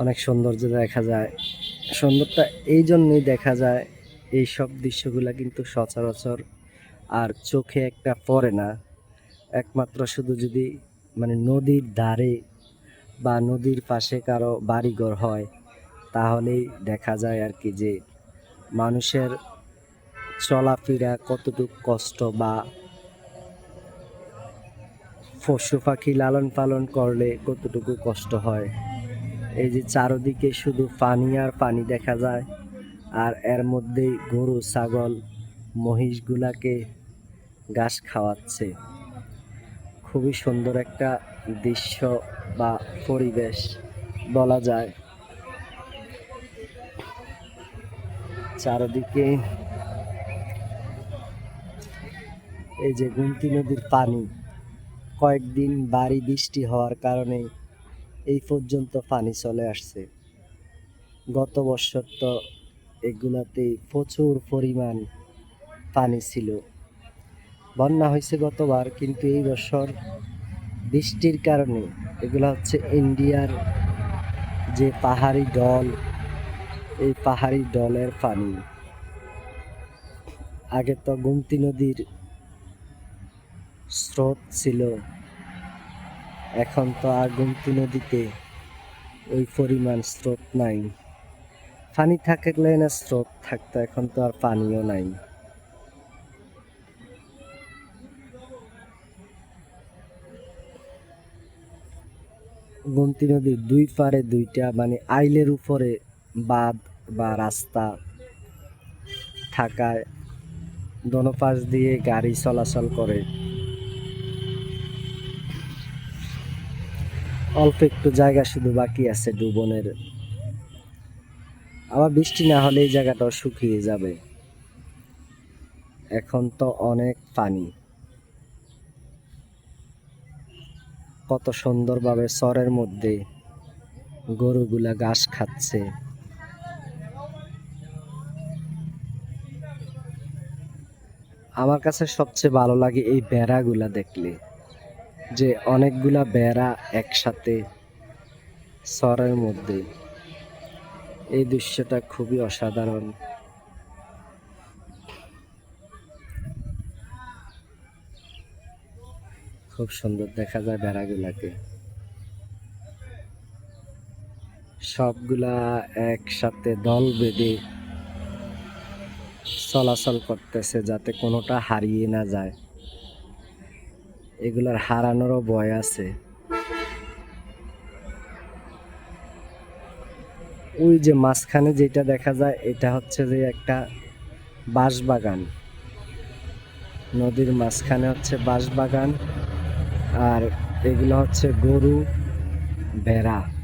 অনেক সৌন্দর্য দেখা যায়। সুন্দরটা এই জন্যই দেখা যায় এই সব দৃশ্যগুলো কিন্তু সচরাচর আর চোখে একটা পড়ে না। একমাত্র শুধু যদি মানে নদীর ধারে বা নদীর পাশে কারও বাড়িঘর হয়, তাহলেই দেখা যায় আর কি যে মানুষের চলাফেরা কতটুকু কষ্ট বা পশু পাখি লালন পালন করলে কতটুকু কষ্ট হয়। এই যে চারদিকে শুধু পানি আর পানি দেখা যায়, আর এর মধ্যেই গরু, ছাগল, মহিষগুলাকে ঘাস খাওয়াচ্ছে। খুবই সুন্দর একটা দৃশ্য বা পরিবেশ বলা যায়। চারদিকে এই যে গুমতি নদীর পানি, কয়েকদিন বাড়ি বৃষ্টি হওয়ার কারণে এই পর্যন্ত পানি চলে আসছে। গত বছর তো এগুলাতে প্রচুর পরিমাণ পানি ছিল। বন্যা হয়েছে গতবার, কিন্তু এই বছর বৃষ্টির কারণে এগুলা হচ্ছে ইন্ডিয়ার যে পাহাড়ি ডল, এই পাহাড়ি ডলের পানি। আগে তো গুমতি নদীর স্রোত ছিল এখন তো আর গুমতি নদীতে ওই পরিমাণ স্রোত নাই। পানি থাকলে না স্রোত, থাকতো এখন তো আর পানিও নাই। গুমতি নদীর দুই পারে দুইটা মানে আইলের উপরে বাঁধ বা রাস্তা থাকায় দোনো পাশ দিয়ে গাড়ি চলাচল করে। অল্প একটু জায়গা শুধু বাকি আছে ডুবনের আবার বৃষ্টি না হলে এই জায়গাটাও শুকিয়ে যাবে। এখন তো অনেক পানি। কত সুন্দরভাবে চরের মধ্যে গরুগুলা ঘাস খাচ্ছে। আমার কাছে সবচেয়ে ভালো লাগে এই বেড়াগুলা দেখলে। যে অনেকগুলা বেড়া একসাথে চরের মধ্যে। এই দৃশ্যটা খুবই অসাধারণ। খুব সুন্দর দেখা যায় বেড়াগুলাকে। সবগুলা একসাথে দল বেঁধে চলাচল করতেছে যাতে কোনোটা হারিয়ে না যায়। এগুলার হারানোরও ভয় আছে। ওই যে মাঝখানে যেটা দেখা যায়, এটা হচ্ছে যে একটা বাঁশবাগান। নদীর মাঝখানে হচ্ছে বাঁশবাগান, আর এগুলো হচ্ছে গরু, ভেড়া।